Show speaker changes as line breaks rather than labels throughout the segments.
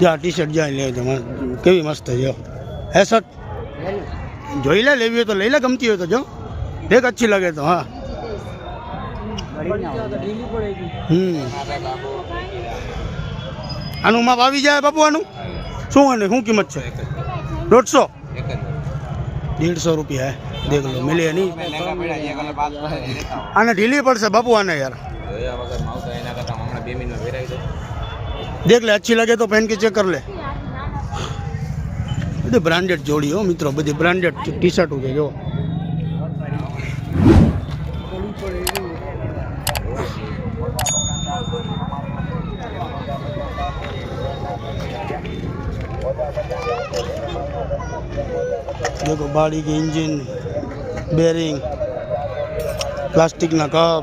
જ્યાં T shirt જ્યાં લે તમે કેવી મસ્ત છે જો. હે શર્ટ જોઈ લે લેવી હોય તો લઈ લે ગમતી હોય તો જો. એક અચ્છી લાગે તો હા. હમ. આનું માપ આવી જાય બાપુ આનું? શું અને શું કિંમત છે? દોઢસો? દેડસો રૂપિયા દેખ લો મિલે નહીં. આને ઢીલી પડશે બાપુ આને યાર. દેખ લે અચ્છી લાગે તો પહેન કે ચેક કર લે. બધી બ્રાન્ડેડ જોડી હો મિત્રો બધી બ્રાન્ડેડ ટી શર્ટ છે જો. देखो गाड़ी के इंजन बेरिंग प्लास्टिक ना कप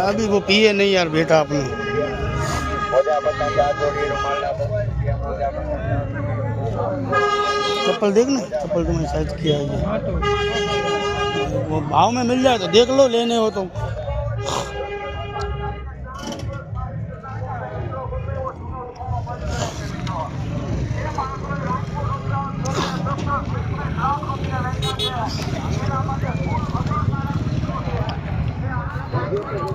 अभी वो पिए नहीं यार बेटा आपने। चप्पल देख ना, चप्पल तुम्हें साइज़ किया है। वो भाव में मिल जाए तो देख लो, लेने हो तो।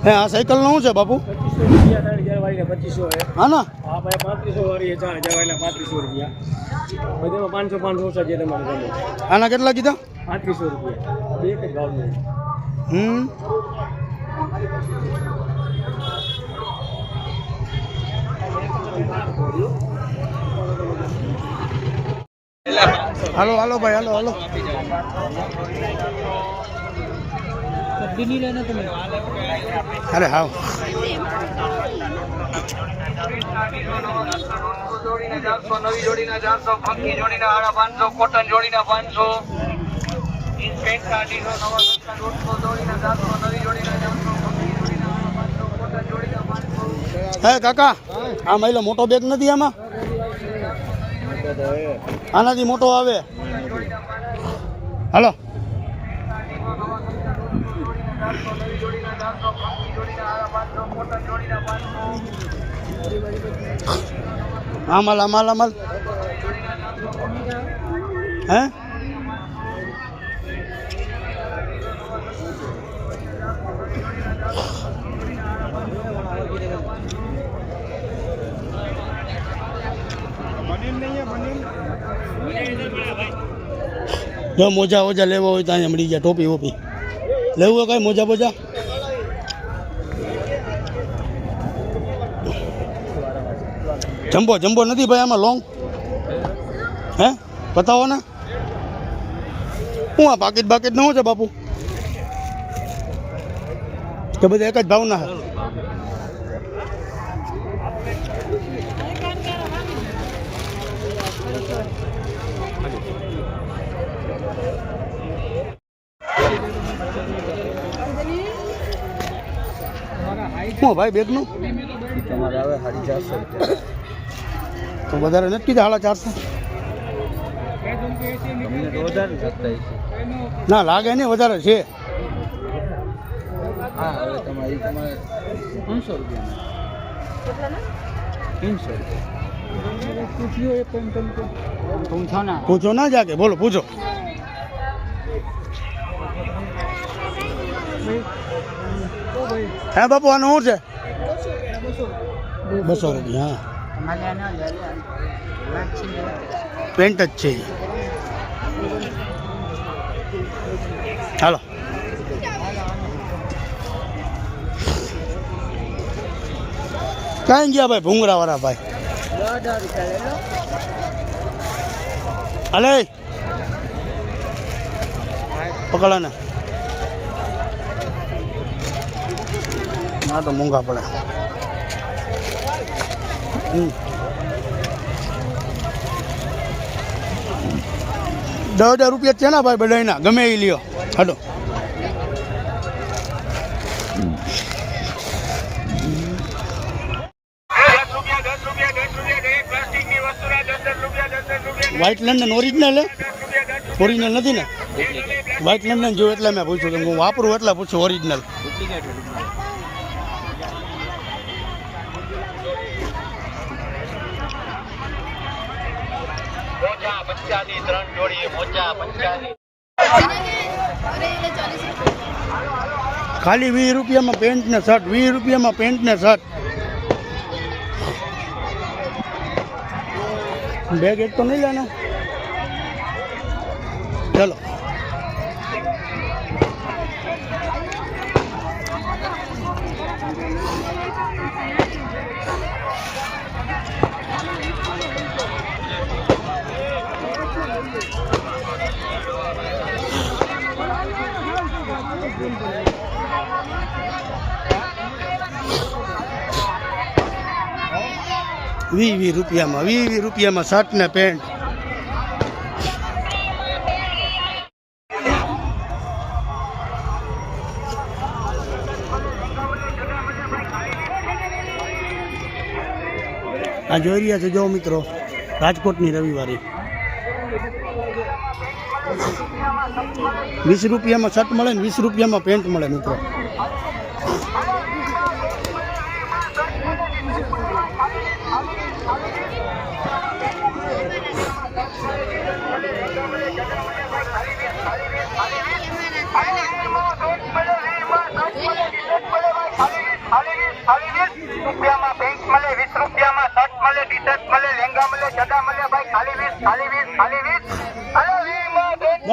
હે, આ સાયકલનું છે, બાપુ?
હે
ના? આના કેટલા કીધા?
પાંત્રીસો રૂપિયા
હમ? હાલો હાલો ભાઈ, હાલો હાલો.
કબડ્ડી લેને તમે?
અરે
હા
હે, કાકા આ મહિલા જોડીના બેગ નથી આમાં? આનાથી મોટો આવે. જોડીના પાંચસો નવા જોડીના ચારસો પાંચસો હે? જો મોજા ઓજા લેવા હોય તો અહીંયા મળી ગયા ટોપી વોપી લેવું હોય કાંઈ મોજા બોજા? જમ્બો જમ્બો નથી ભાઈ આમાં લોંગ હે? બતાવો ને. હું આ પાકીટ બાકીટ ન છે બાપુ? કે બધા એક જ ભાવના હે શું ભાઈ બેગનું.
તમારે આવે સાડી ચારસો રૂપિયા
તો વધારે નથી કીધા સાડા ચારસો. ના લાગે નહીં વધારે છે.
હા હવે તમારે તમારે પાંચસો રૂપિયા ત્રણસો રૂપિયા. પૂછો ના.
પૂછો ના જાકે બોલો પૂછો. હે બાપુ આનું શું છે? બસો રૂપિયા. હા. પેન્ટ જ છે. હાલો. કાંઈ ગયા ભાઈ? ભૂંગરા વાળા ભાઈ. અલે પકડો ને. ના તો મોંઘા પડે. દસ હજાર રૂપિયા છે ને ભાઈ બધાયના, ગમે એ લ્યો. હાલો. વ્હાઇટ લંડન ઓરિજિનલ ઓરિજિનલ નથી ને? વ્હાઇટ લંડન જોયું એટલે મેં પૂછ્યું કે હું વાપરું એટલે પૂછું ઓરિજિનલ
મોજા પંચાની ત્રણ જોડી મોજા પંચાની
ખાલી વીસ રૂપિયામાં પેન્ટ ને શર્ટ વીસ રૂપિયામાં પેન્ટ ને શર્ટ બે ગેટ તો નહીં લેના. ચલો. વીસ વીસ રૂપિયામાં વી વી રૂપિયામાં શર્ટ ને પેન્ટ આ જોઈ રહ્યા છે, જો મિત્રો, રાજકોટની રવિવારે. વીસ રૂપિયામાં શર્ટ મળે ને વીસ રૂપિયામાં પેન્ટ મળે, મિત્રો.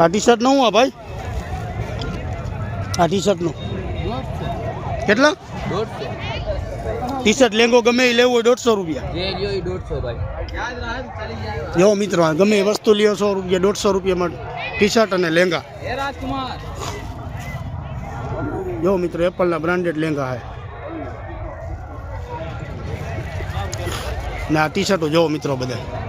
આ ટી શર્ટનું આ ભાઈ? આ ટી શર્ટનું કેટલા?
દોઢસો
ટી શર્ટ લેંગો ગમે એ લેવું હોય દોઢસો રૂપિયા.
જે લ્યો એ દોઢસો ભાઈ.
જો મિત્રો આ ગમે એ વસ્તુ લ્યો સો રૂપિયા દોઢસો રૂપિયામાં ટી શર્ટ અને લેંગા.
એ રાજકુમાર.
જો મિત્રો એપલના બ્રાન્ડેડ લેંગા હે. ને આ ટી શર્ટો જોવો મિત્રો બધા.